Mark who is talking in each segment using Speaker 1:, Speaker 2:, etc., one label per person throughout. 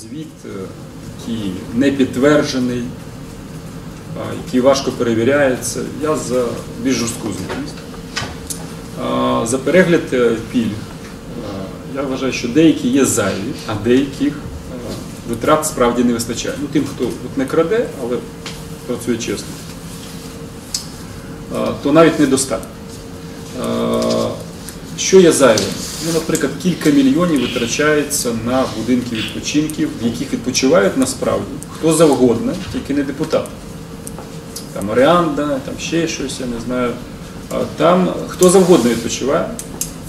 Speaker 1: звіт, е, який не підтверджений, який важко перевіряється. Я за більш жорстку звітність. За перегляд е, пільг. е, Я вважаю, що деякі є зайві, а деяких витрат справді не вистачає. Ну, тим, хто не краде, але працює чесно, то навіть недостатньо. Що є зайвим? Ну, наприклад, кілька мільйонів витрачається на будинки відпочинків, в яких відпочивають насправді хто завгодно, тільки не депутат. Там оренда, там ще щось, я не знаю. Там хто завгодно відпочиває.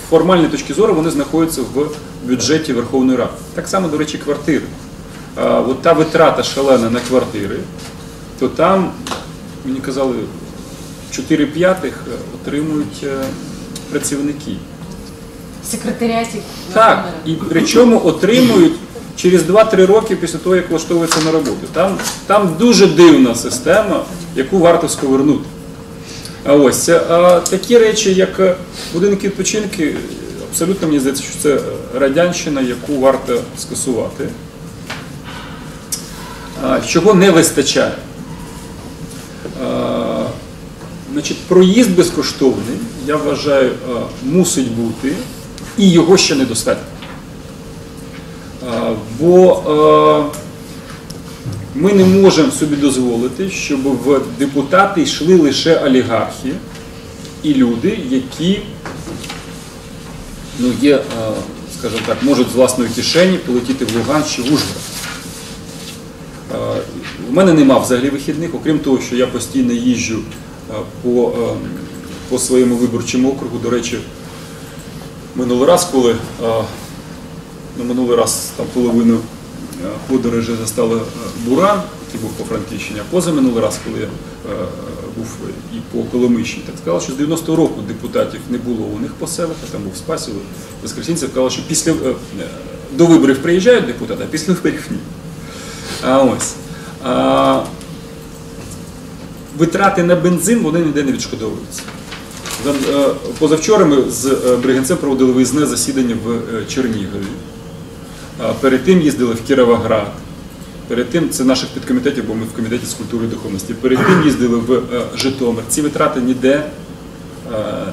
Speaker 1: З формальної точки зору вони знаходяться в бюджеті Верховної Ради. Так само, до речі, квартири. От та витрата шалена на квартири, то там, мені казали, 4 п'ятих е, отримують е, працівники.
Speaker 2: В секретаріаті
Speaker 1: Так, і причому отримують через 2-3 роки після того, як влаштовуються на роботу. Там, там дуже дивна система, яку варто сковернути. А ось це, а, такі речі, як е, будинки відпочинки, абсолютно мені здається, що це радянщина, яку варто скасувати. А, чого не вистачає? А, Значить, проїзд безкоштовний, я вважаю, е, мусить бути, і його ще недостатньо. Бо е, ми не можемо собі дозволити, щоб в депутати йшли лише олігархи і люди, які ну, є, е, скажімо так, можуть з власної кишені полетіти в Луганськ чи в Ужгород. Е, У мене нема взагалі вихідних, окрім того, що я постійно їжджу по, по своєму виборчому округу. До речі, минулий раз, коли е, ну, минулий раз там половину е, подорожі застала е, Буран, який був по Франківщині, а позаминулий раз, коли я був і по Коломищі, так сказали, що з 90-го року депутатів не було у них по селах, а там був Спасів, Воскресінцев, сказали, що після до виборів приїжджають депутати, а після виборів ні. А ось. А, витрати на бензин вони ніде не відшкодовуються. Е, Позавчора ми з е, Бригинцем проводили виїзне засідання в е, Чернігові. Перед тим їздили в Кіровоград. Перед тим це наших підкомітетів, бо ми в комітеті з культури і духовності. Перед тим їздили в Житомир. Ці витрати ніде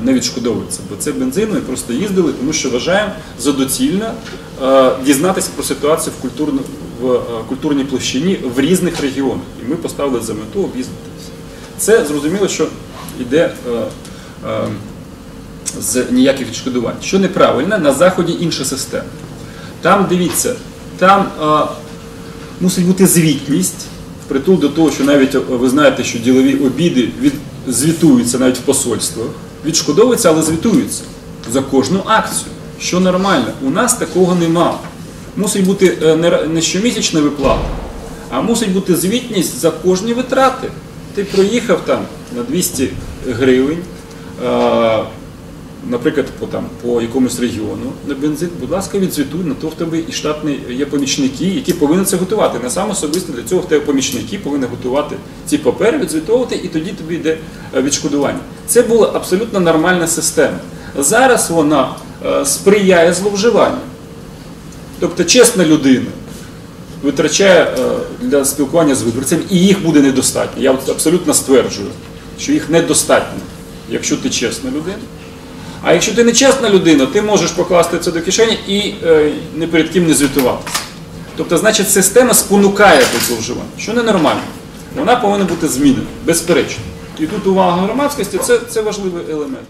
Speaker 1: не відшкодовуються, бо це бензин. Ми просто їздили, тому що вважаємо за доцільно е, дізнатися про ситуацію в, культурно, в культурній площині в різних регіонах. І ми поставили за мету об'їздитися. Це зрозуміло, що йде з ніяких відшкодувань. Що неправильно, на заході інша система. Там дивіться, там е, мусить бути звітність впритул до того, що навіть е, ви знаєте, що ділові обіди від, звітуються навіть в посольствах, відшкодовуються, але звітуються за кожну акцію. Що нормально. У нас такого нема. Мусить бути е, не щомісячна виплата, а мусить бути звітність за кожні витрати. Ти проїхав там на 200 гривень, наприклад, по, там, по якомусь регіону на бензин, будь ласка, відзвітуй, на то в тебе і штатні є помічники, які повинні це готувати. Не сам особисто для цього в тебе помічники повинні готувати ці папери, відзвітовувати, і тоді тобі йде е, відшкодування. Це була абсолютно нормальна система. Зараз вона е, сприяє зловживанню. Тобто чесна людина витрачає е, для спілкування з виборцями, і їх буде недостатньо. Я абсолютно стверджую, що їх недостатньо, якщо ти чесна людина. А якщо ти не чесна людина, ти можеш покласти це до кишені і е, не перед ким не звітуватися. Тобто, значить, система спонукає до зловживання, що ненормально. Вона повинна бути змінена, безперечно. І тут увага громадськості це, це важливий елемент.